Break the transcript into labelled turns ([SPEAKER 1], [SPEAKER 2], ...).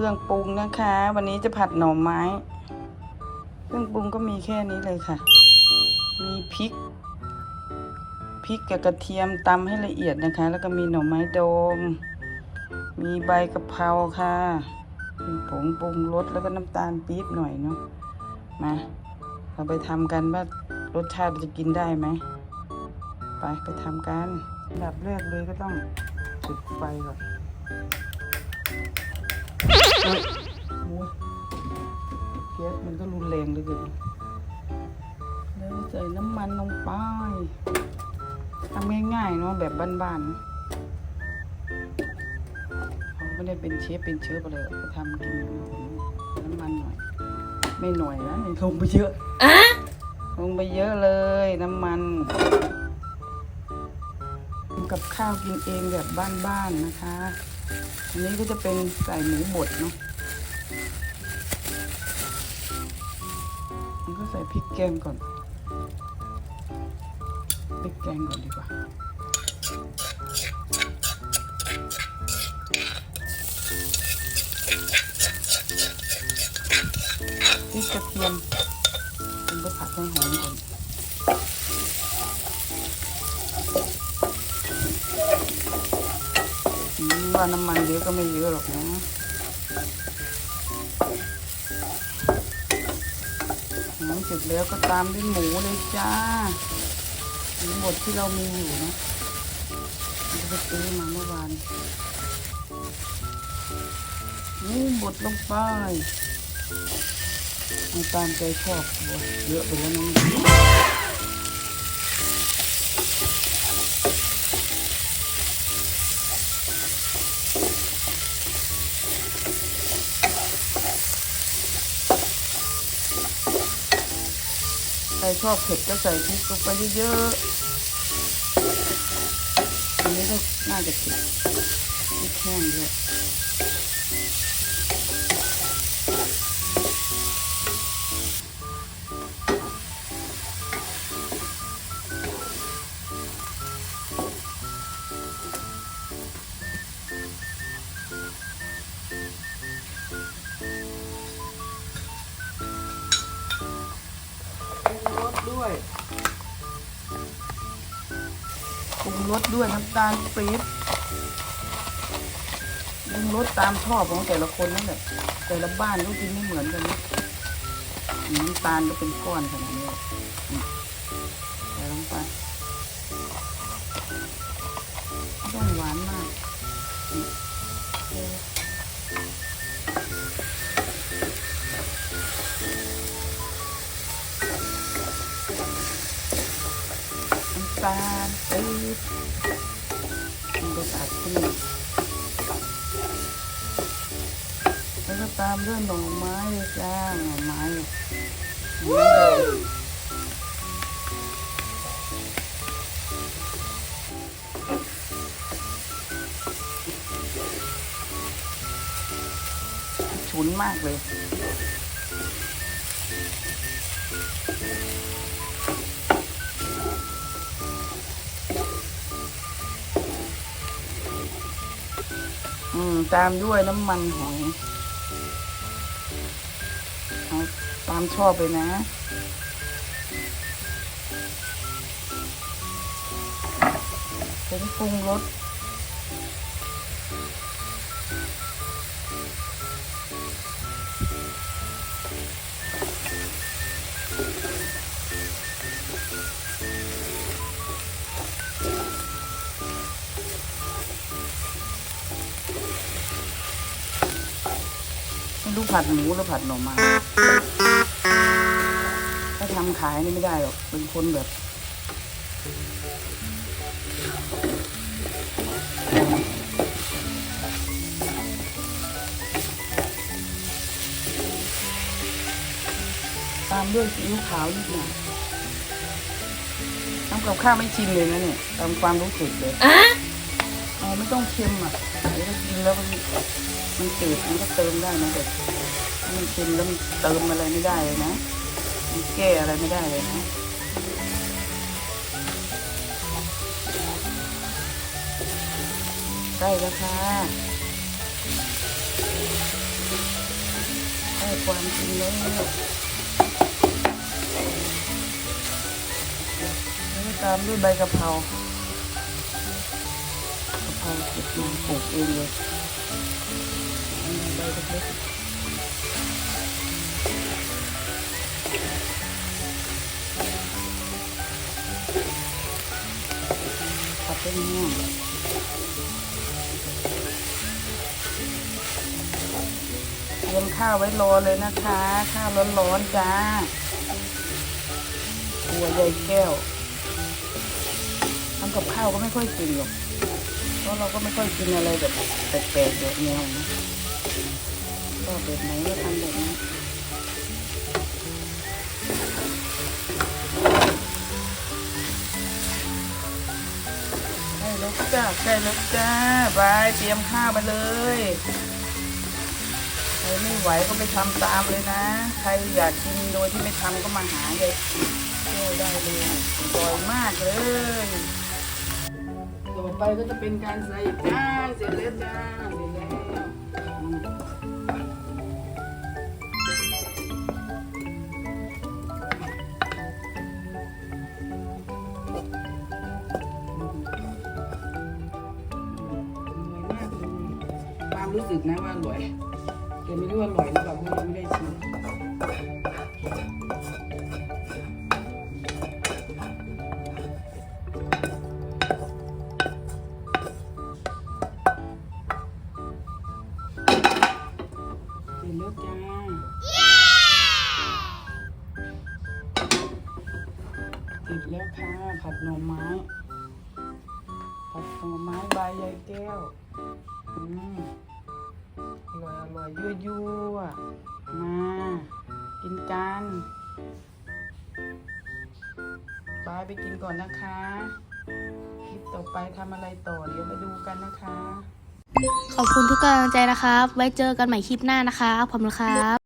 [SPEAKER 1] เครื่องปรุงนะคะ วันนี้จะผัดหน่อไม้ เครื่องปรุงก็มีแค่นี้เลยค่ะ มีพริกพริกกับกระเทียมตำให้ละเอียดนะคะ แล้วก็มีหน่อไม้ดองมีใบกะเพราค่ะผงปรุงรสแล้วก็น้ำตาลปี๊บหน่อยเนาะมาเราไปทำกันว่ารสชาติจะกินได้ไหมไปไปทำกันอันดับแรกเลยก็ต้องจุดไฟก่อน แก๊สมันก็รุนแรงเหลยเกินแล้วใส่น้ำมันลงไปทำง่ายๆเนาะแบบบ้านๆเขาไม่ได้เป็นเชฟเป็นเชื้ออะไรหรอกไปทำกินน้ำมันหน่อย ไม่หน่อยนะนี่ลงไปเยอะลงไปเยอะเลยน้ำมันทำกับข้าวกินเองแบบบ้านๆนะคะ อันนี้ก็จะเป็นใส่หมูบดเนาะมันก็ใส่พริกแกงก่อน พริกแกงก่อนดีกว่าพริกกระเทียมมันก็ผัดให้หอมก่อน ว่าน้ำมันเยอะก็ไม่เยอะหรอกนะน้ำเสร็จแล้วก็ตามด้วยหมูเลยจ้าหมูบดที่เรามีอยู่นะเราไปซื้อมาเมื่อวานหมูบดลงไปตามใจชอบบัวเยอะไปแล้วนะ ใครชอบเผ็ดก็ใส่พริกลงไปเยอะๆอันนี้ก็น่าจะเผ็ดพริกแห้งด้วย ด้วยปรุงรสด้วยน้ำตาลปี๊บปรุงรสตามชอบของแต่ละคนนั่นแหละแต่ละบ้านก็กินไม่เหมือนกันนะน้ำตาลก็เป็นก้อนขนาดนี้ใส่ลงไปำตาลปี๊บมันก็ตัดขึ้นแล้วก็ตามด้วยหน่อไม้เลยจ้าหน่อไม้เลยหน่อไม้แดงฉุนมากเลย อืม ตามด้วยน้ำมันหอยเอาตามชอบเลยนะ ผงปรุงรส รู้ผัดหมูหรือผัดหน่อไม้ถ้าทำขายนี่ไม่ได้หรอก เป็นคนแบบตามด้วยซีอิ๊วขาวนิดหน่อยทำกับข้าวไม่ชิมเลยนะเนี่ยตามความรู้สึกเลยอ๋อไม่ต้องเค็มอะ เดี๋ยวถ้ากินแล้วมันมันจืดมันก็เติมได้นะแต่มันเค็มแล้วมันเติมอะไรไม่ได้เลยนะมันแก้อะไรไม่ได้เลยนะได้แล้วค่ะความจริงแล้วแล้วตามด้วยใบกะเพรา เพราเก็บมาปลูกเองเลยใบเล็กๆผัดเป็นม่วงเตรียมข้าวไว้รอเลยนะคะ ข้าวร้อนๆจ้าตัวใหญ่แก้วทำกับข้าวก็ไม่ค่อยกินหรอก เพราะเราก็ไม่ค่อยกินอะไรแบบแปลกๆแบบแนวนะก็แบบไหนก็ทำแบบนั้นใกล้แล้วจ้าใกล้แล้วจ้าบายเตรียมข้าวมาเลยใครไม่ไหวก็ไปทำตามเลยนะ ใครอยากกินโดยที่ไม่ทำก็มาหายายเที่ยวได้เลยอร่อยมากเลย อไปก็จะเป็นการใส่จานเสร็จแล้วจ้าเสร็จแล้วอืมอร่อยมากความรู้สึกนะว่าอร่อยแต่ไม่รู้ว่าอร่อยหรือเปล่าเพราะยังไม่ได้ชิม เสร็จแล้วค่ะ ผัดหน่อไม้ ผัดหน่อไม้ใบยายแก้วอืมอร่อยอร่อยยั่วยั่วมากินกันบายไปกินก่อนนะคะคลิปต่อไปทำอะไรต่อเดี๋ยวมาดูกันนะคะ
[SPEAKER 2] ขอบคุณทุกกำลังใจนะครับ ไว้เจอกันใหม่คลิปหน้านะครับขอบคุณครับ